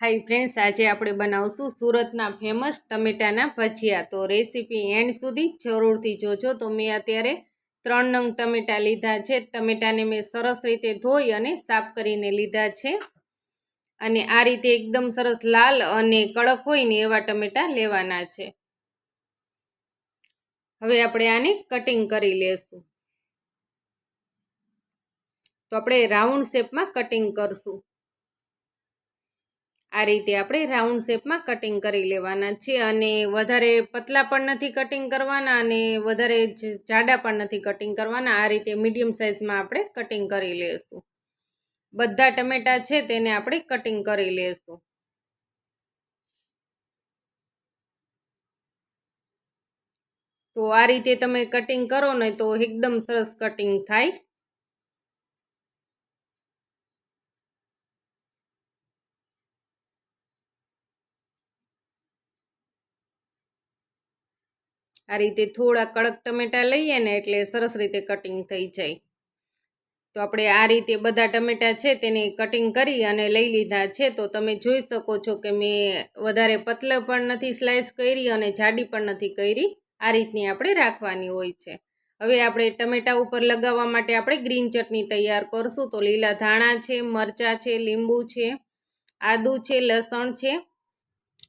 High friends આજે આપણે બનાવશું સુરતના ફેમસ ટમેટાના ભજીયા. તો રેસીપી એન્ડ સુધી જરૂરથી જોજો. તો મેં અત્યારે ત્રણ નંગ ટમેટાં લીધા છે. ટમેટાને મેં સરસ રીતે ધોઈ અને સાફ કરીને લીધા છે. અને આ રીતે એકદમ સરસ લાલ અને કડક હોય ને એવા ટમેટાં લેવાના છે. હવે આપણે આને કટિંગ કરી લેશું. તો આપણે રાઉન્ડ શેપમાં કટિંગ કરશું. આ રીતે આપણે રાઉન્ડ શેપમાં કટિંગ કરી લેવાના છે અને વધારે પતલા પણ નથી કટિંગ કરવાના અને વધારે જાડા પણ નથી કટિંગ કરવાના. આ રીતે મીડિયમ સાઇઝમાં આપણે કટિંગ કરી લઈશું બધા ટમેટા છે તેને આપણે કટિંગ કરી લઈશું તો આ રીતે તમે કટિંગ કરો ને તો એકદમ સરસ કટિંગ થાય. આ રીતે થોડા કડક ટમેટા લઈએ ને એટલે સરસ રીતે કટિંગ થઈ જાય. તો આપણે આ રીતે બધા ટમેટા છે તેને કટિંગ કરી અને લઈ લીધા છે. તો તમે જોઈ શકો છો કે મેં વધારે પતલા પણ નથી સ્લાઇસ કરી અને જાડી પણ નથી કરી. આ રીતની આપણે રાખવાની હોય છે. હવે આપણે ટમેટા ઉપર લગાવવા માટે આપણે ગ્રીન ચટણી તૈયાર કરશું. તો લીલા ધાણા છે, મરચાં છે, લીંબુ છે, આદું છે, લસણ છે.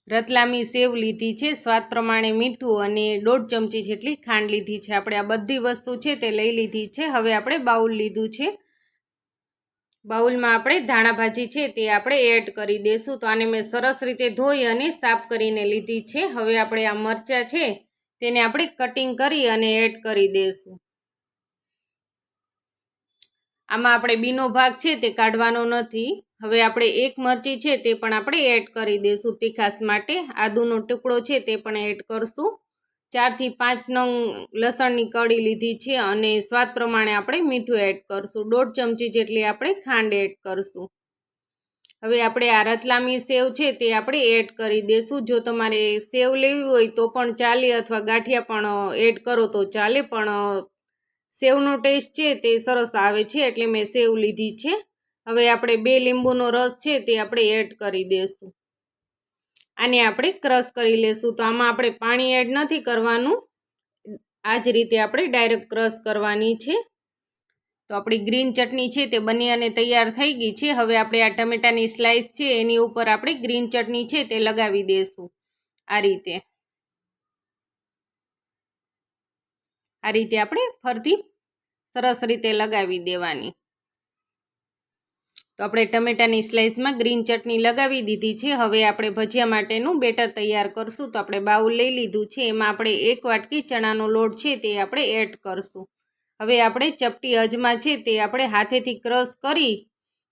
રતલામી સેવ લીધી છે, સ્વાદ પ્રમાણે મીઠું અને દોઢ ચમચી જેટલી ખાંડ લીધી છે. આપણે આ બધી વસ્તુ છે તે લઈ લીધી છે. હવે આપણે બાઉલ લીધું છે. બાઉલમાં આપણે ધાણા ભાજી છે તે આપણે એડ કરી દઈશું તો આને મેં સરસ રીતે ધોઈ અને સાફ કરીને લીધી છે. હવે આપણે આ મરચાં છે તેને આપણે કટિંગ કરી અને એડ કરી દઈશું આમાં આપણે બીનો ભાગ છે તે કાઢવાનો નથી. હવે આપણે એક મરચી છે તે પણ આપણે એડ કરી દઈશું તીખાસ માટે. આદુનો ટુકડો છે તે પણ એડ કરશું. ચારથી પાંચ નંગ લસણની કળી લીધી છે અને સ્વાદ પ્રમાણે આપણે મીઠું એડ કરશું. દોઢ ચમચી જેટલી આપણે ખાંડ એડ કરશું. હવે આપણે આ રતલામી સેવ છે તે આપણે એડ કરી દઈશું જો તમારે સેવ લેવી હોય તો પણ ચાલે અથવા ગાંઠિયા પણ એડ કરો તો ચાલે, પણ સેવનો ટેસ્ટ છે તે સરસ આવે છે એટલે મેં સેવ લીધી છે. હવે આપણે બે લીંબુનો રસ છે તે આપણે એડ કરી દઈશું આને આપણે ક્રશ કરી લેશું. તો આમાં આપણે પાણી એડ નથી કરવાનું. આ જ રીતે આપણે ડાયરેક્ટ ક્રશ કરવાની છે. તો આપણી ગ્રીન ચટણી છે તે બની અને તૈયાર થઈ ગઈ છે. હવે આપણે આ ટમેટાની સ્લાઇસ છે એની ઉપર આપણે ગ્રીન ચટણી છે તે લગાવી દઈશું આ રીતે. આ રીતે આપણે ફરતી સરસ રીતે લગાવી દેવાની. તો આપણે ટમેટાની સ્લાઇસમાં ગ્રીન ચટણી લગાવી દીધી છે. હવે આપણે ભજીયા માટેનું બેટર તૈયાર કરશું. તો આપણે બાઉલ લઈ લીધું છે. એમાં આપણે એક વાટકી ચણાનો લોટ છે તે આપણે એડ કરશું. હવે આપણે ચપટી અજમા છે તે આપણે હાથેથી ક્રશ કરી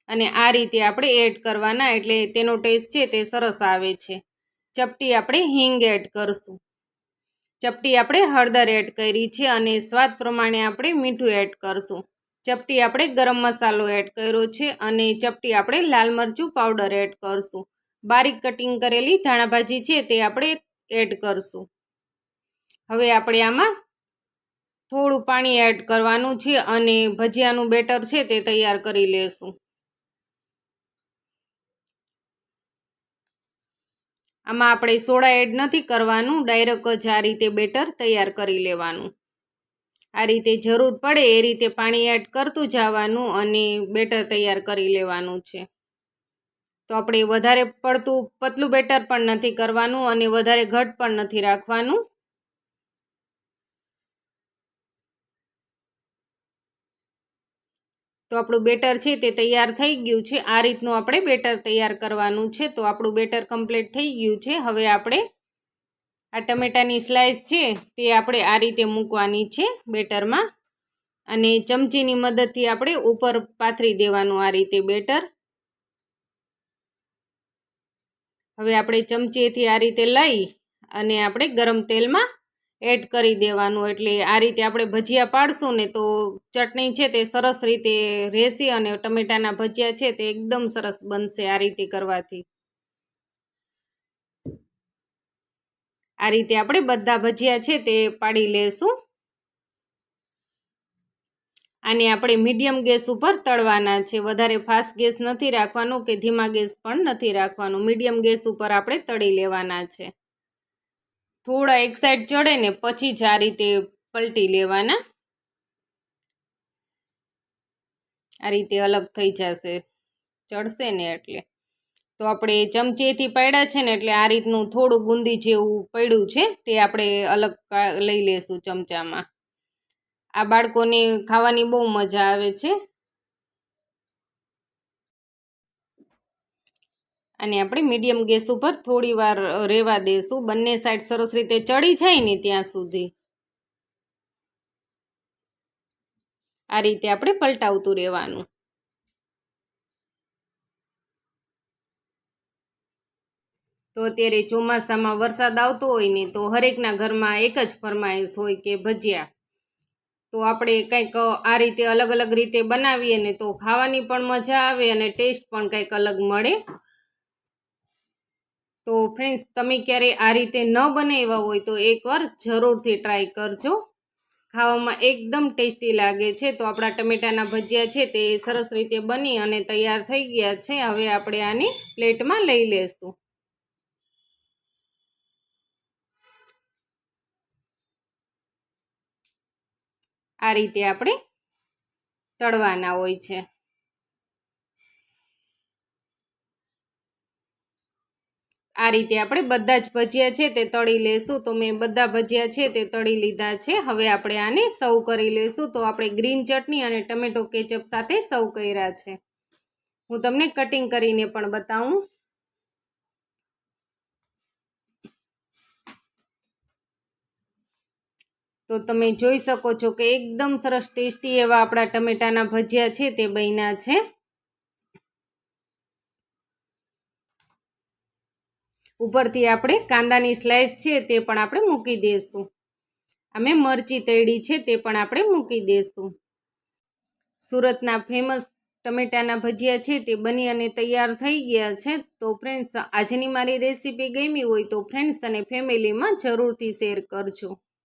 અને આ રીતે આપણે એડ કરવાના. એટલે તેનો ટેસ્ટ છે તે સરસ આવે છે. ચપટી આપણે હિંગ એડ કરશું. ચપટી આપણે હળદર એડ કરી છે અને સ્વાદ પ્રમાણે આપણે મીઠું એડ કરશું. ચપટી આપણે ગરમ મસાલો એડ કર્યો છે અને ચપટી આપણે લાલ મરચું પાવડર એડ કરશું. બારીક કટિંગ કરેલી ધાણાભાજી છે તે આપણે એડ કરશું. હવે આપણે આમાં થોડું પાણી એડ કરવાનું છે અને ભજીયાનું બેટર છે તે તૈયાર કરી લેશું. આમાં આપણે સોડા એડ નથી કરવાનું, ડાયરેક્ટ જ આ રીતે બેટર તૈયાર કરી લેવાનું. આ રીતે જરૂર પડે એ રીતે પાણી એડ કરતું જવાનું અને બેટર તૈયાર કરી લેવાનું છે. તો આપણે વધારે પડતું, પતલું બેટર પણ નથી કરવાનું અને વધારે ઘટ પણ નથી રાખવાનું. તો આપણું બેટર છે તે તૈયાર થઈ ગયું છે. આ રીતનું આપણે બેટર તૈયાર કરવાનું છે. તો આપણું બેટર કમ્પ્લીટ થઈ ગયું છે. હવે આપણે આ ટમેટાની સ્લાઇસ છે તે આપણે આ રીતે મૂકવાની છે બેટરમાં. અને ચમચીની મદદથી આપણે ઉપર પાથરી દેવાનું આ રીતે બેટર. હવે આપણે ચમચીથી આ રીતે લઈ અને આપણે ગરમ તેલમાં એડ કરી દેવાનું. એટલે આ રીતે આપણે ભજીયા પાડશું ને તો ચટણી છે તે સરસ રીતે રહેશે અને ટમેટાના ભજીયા છે તે એકદમ સરસ બનશે આ રીતે કરવાથી. આ રીતે આપણે બધા ભજીયા છે તે પાડી લેશું. આને આપણે મીડિયમ ગેસ ઉપર તળવાના છે. વધારે ફાસ્ટ ગેસ નથી રાખવાનો કે ધીમા ગેસ પણ નથી રાખવાનો. મીડિયમ ગેસ ઉપર આપણે તળી લેવાના છે. થોડા એક સાઈડ ચડે ને પછી જ આ રીતે પલટી લેવાના. આ રીતે અલગ થઈ જશે. ચડશે ને એટલે. તો આપણે ચમચીથી પાડ્યા છે ને એટલે આ રીતનું થોડું ગુંદી જેવું પડ્યું છે તે આપણે અલગ લઈ લેશું ચમચામાં. આ બાળકોને ખાવાની બહુ મજા આવે છે. અને આપણે મીડિયમ ગેસ ઉપર થોડી વાર રહેવા દઈશું બંને સાઈડ સરસ રીતે ચડી જાય ને ત્યાં સુધી. આ રીતે આપણે પલટાવતું રહેવાનું. તો અત્યારે ચોમાસામાં વરસાદ આવતો હોય ને તો હરેકના ઘરમાં એક જ ફરમાઈશ હોય કે ભજીયા. તો આપણે કંઈક આ રીતે અલગ અલગ રીતે બનાવીએ ને તો ખાવાની પણ મજા આવે અને ટેસ્ટ પણ કંઈક અલગ મળે. તો ફ્રેન્ડ્સ તમે ક્યારે આ રીતે ન બનાવ્યા હોય તો એકવાર જરૂરથી ટ્રાય કરજો. ખાવામાં એકદમ ટેસ્ટી લાગે છે. તો આપણા ટમેટાના ભજીયા છે તે સરસ રીતે બની અને તૈયાર થઈ ગયા છે. હવે આપણે આને પ્લેટમાં લઈ લેશું. આ રીતે આપણે તળવાના હોય છે. આ રીતે આપણે બધા જ ભજીયા છે તે તળી લેશું. તો મેં બધા ભજીયા છે તે તળી લીધા છે. હવે આપણે આને સર્વ કરી લેશું. તો આપણે ગ્રીન ચટણી અને ટમેટો કેચઅપ સાથે સર્વ કર્યા છે. હું તમને કટિંગ કરીને પણ બતાવું. તો તમે જોઈ શકો છો કે એકદમ સરસ ટેસ્ટી એવા આપણા ટમેટાના ભજીયા છે તે બન્યા છે. ઉપરથી આપણે કાંદાની સ્લાઇસ છે તે પણ આપણે મૂકી દઈશું. અમે મરચી તળી છે તે પણ આપણે મૂકી દઈશું. સુરતના ફેમસ ટમેટાના ભજીયા છે તે બની અને તૈયાર થઈ ગયા છે. તો ફ્રેન્ડ્સ આજની મારી રેસીપી ગમી હોય તો ફ્રેન્ડ્સ અને ફેમિલીમાં જરૂરથી શેર કરજો.